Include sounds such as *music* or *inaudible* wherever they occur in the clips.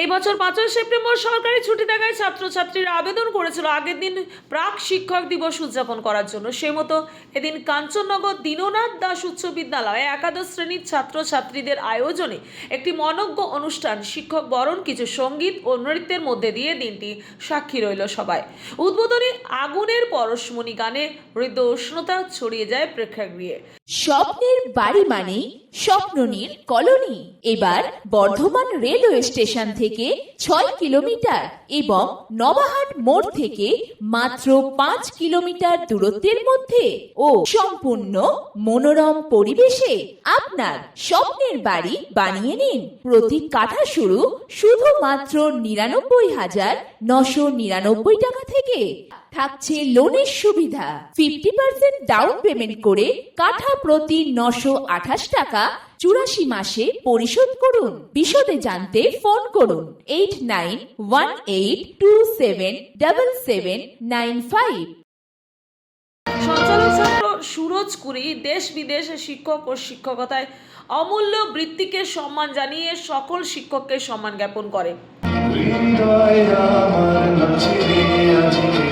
এই বছর পাঁচই সেপ্টেম্বর সরকারি ছুটি থাকায় ছাত্রছাত্রীরা আবেদন করেছিল আগের দিন প্রাক শিক্ষক দিবস উদযাপন করার জন্য। সে মতো এদিন কাঞ্চননগর দীননাথ দাস উচ্চ বিদ্যালয়ে একাদশ শ্রেণির ছাত্রছাত্রীদের আয়োজনে একটি মনজ্ঞ অনুষ্ঠান শিক্ষক বরণ, কিছু সংগীত ও নৃত্যের মধ্যে দিয়ে দিনটি সাক্ষী রইল সবাই। উদ্বোধনী আগুনের পরশমণি গানে হৃদ উষ্ণতা ছড়িয়ে যায় প্রেক্ষাগৃহে। স্বপ্নের বাড়ি মানে স্বপ্ননীর কলোনি। এবার বর্ধমান রেলওয়ে স্টেশন থেকে ছয় কিলোমিটার এবং নবাহাট মোড় থেকে মাত্র পাঁচ কিলোমিটার দূরত্বের মধ্যে ও সম্পূর্ণ মনোরম পরিবেশে আপনার স্বপ্নের বাড়ি বানিয়ে নিন। প্রতি কাঠা শুরু শুধুমাত্র নিরানব্বই হাজার নশো নিরানব্বই টাকা থেকে। থাকছে লোনের সুবিধা। ফিফটি পার্সেন্ট ডাউন পেমেন্ট করে কাঠা প্রতি নশো আঠাশ টাকা চুরাশি মাসে পরিশোধ করুন। বিশদে জানতে ফোন করুন eight nine one eight two seven double seven nine five ছাত্র সুরজ কুরি দেশ বিদেশে শিক্ষক ও শিক্ষকতায় অমূল্য বৃত্তিকে সম্মান জানিয়ে সকল শিক্ষককে সম্মান জ্ঞাপন করে। হৃদয় আমার নাচে রে আজকে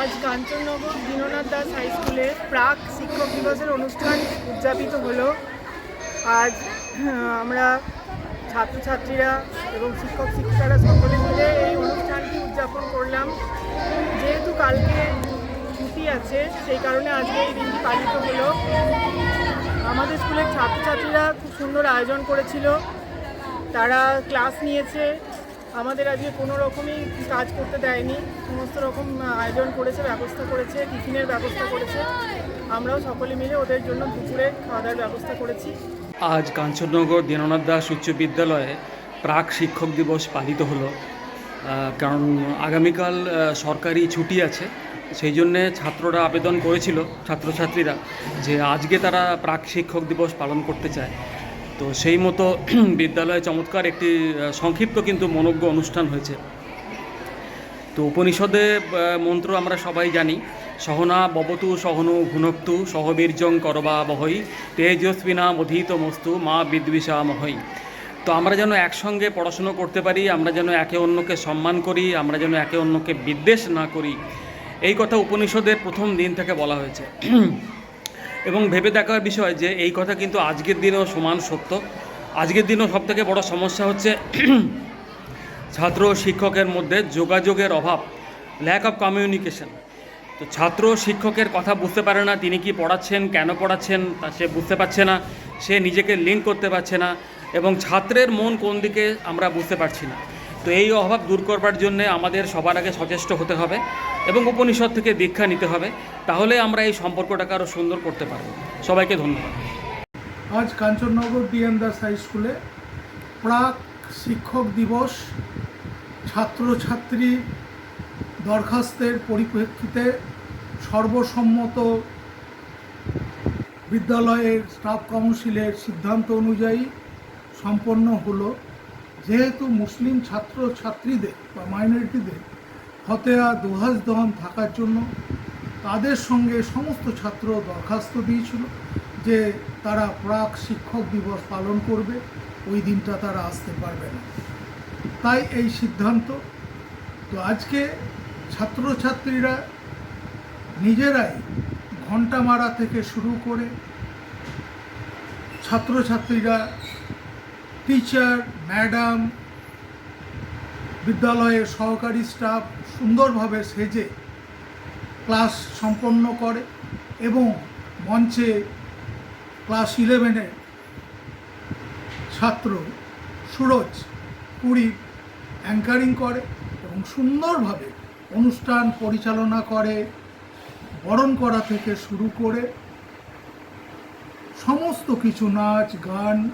আজ কাঞ্চননগর দীননাথ দাস হাই স্কুলে প্রাক শিক্ষক দিবসের অনুষ্ঠান উদযাপিত হলো। আজ আমরা ছাত্রছাত্রীরা এবং শিক্ষক শিক্ষিকারা সকলে মিলে এই অনুষ্ঠানটি উদযাপন করলাম। যেহেতু কালকে ছুটি আছে, সেই কারণে আজকে এই দিনটি পালিত হলো। আমাদের স্কুলের ছাত্রছাত্রীরা খুব সুন্দর আয়োজন করেছিল। তারা ক্লাস নিয়েছে। আমাদের আজকে কোনো রকমই কাজ করতে দেয়নি। সমস্ত রকম আয়োজন করেছে, ব্যবস্থা করেছে, টিফিনের ব্যবস্থা করেছে। আমরাও সকলে মিলে ওদের জন্য দুপুরে খাওয়া দাওয়ার ব্যবস্থা করেছি। আজ কাঞ্চননগর দীননাথ দাস উচ্চ বিদ্যালয়ে প্রাক শিক্ষক দিবস পালিত হলো। কারণ আগামীকাল সরকারি ছুটি আছে। সেই জন্যে ছাত্ররা আবেদন করেছিল, ছাত্রছাত্রীরা, যে আজকে তারা প্রাক শিক্ষক দিবস পালন করতে চায়। তো সেই মতো *clears throat* বিদ্যালয়ে চমৎকার একটি সংক্ষিপ্ত কিন্তু মনজ্ঞ অনুষ্ঠান হয়েছে। তো উপনিষদে মন্ত্র আমরা সবাই জানি, সহনা ববতু সহনু ভুনক্তু সহবীর্যং করবা বহই, তেজস্বিনা মধীত মস্তু মা বিদ্বিষা মহই তো আমরা যেন একসঙ্গে পড়াশুনো করতে পারি, আমরা যেন একে অন্যকে সম্মান করি, আমরা যেন একে অন্যকে বিদ্বেষ না করি, এই কথা উপনিষদের প্রথম দিন থেকে বলা হয়েছে। *clears throat* এবং ভেবে দেখার বিষয় যে এই কথা কিন্তু আজকের দিনেও সমান সত্য। আজকের দিনেও সবথেকে বড় সমস্যা হচ্ছে *clears throat* ছাত্র শিক্ষকের মধ্যে যোগাযোগের অভাব ল্যাক অফ কমিউনিকেশন তো ছাত্র শিক্ষকের কথা বুঝতে পারে না, তিনি কি পড়াচ্ছেন, কেন পড়াচ্ছেন, তা সে বুঝতে পারছে না, সে নিজেকে লিঙ্ক করতে পারছে না, এবং ছাত্রের মন কোন দিকে আমরা বুঝতে পারছি না। তো এই অভাব দূর করবার জন্যে আমাদের সবার আগে সচেষ্ট হতে হবে। এবং উপনিষদ থেকে দীক্ষা নিতে হবে, তাহলে আমরা এই সম্পর্কটাকে আরও সুন্দর করতে পারব। সবাইকে ধন্যবাদ। আজ কাঞ্চননগর ডিএম দাস হাই স্কুলে প্রাক শিক্ষক দিবস ছাত্রছাত্রী দরখাস্তের পরিপ্রেক্ষিতে সর্বসম্মত বিদ্যালয়ের স্টাফ কাউন্সিলের সিদ্ধান্ত অনুযায়ী সম্পন্ন হলো। যেহেতু মুসলিম ছাত্র ছাত্রীদের বা মাইনরিটিদের ফতেয়া দোহাজ দহন থাকার জন্য তাদের সঙ্গে সমস্ত ছাত্র দরখাস্ত দিয়েছিল যে তারা প্রাক শিক্ষক দিবস পালন করবে, ওই দিনটা তারা আসতে পারবে না। তাই এই সিদ্ধান্ত। তো আজকে ছাত্রছাত্রীরা নিজেরাই ঘণ্টা মারা থেকে শুরু করে ছাত্রছাত্রীরা, টিচার, ম্যাডাম বিদ্যালয়ের সহকারী স্টাফ সুন্দরভাবে সেজে ক্লাস সম্পন্ন করে এবং মঞ্চে ক্লাস ইলেভেনের ছাত্র সুরজ পুরী অ্যাঙ্কারিং করে এবং সুন্দরভাবে অনুষ্ঠান পরিচালনা করে, বরণ করা থেকে শুরু করে সমস্ত কিছু নাচ, গান,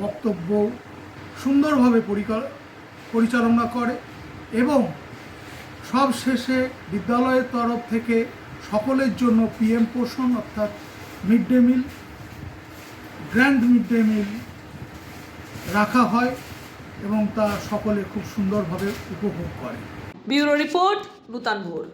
বক্তব্য সুন্দরভাবে পরিকা- পরিচালনা করে এবং সব শেষে বিদ্যালয়ের তরফ থেকে সকলের জন্য পিএম পোষণ, অর্থাৎ mid day meal, grand mid day meal রাখা হয় এবং তা সকলে খুব সুন্দরভাবে উপভোগ করে। ব্যুরো রিপোর্ট নূতন ভোর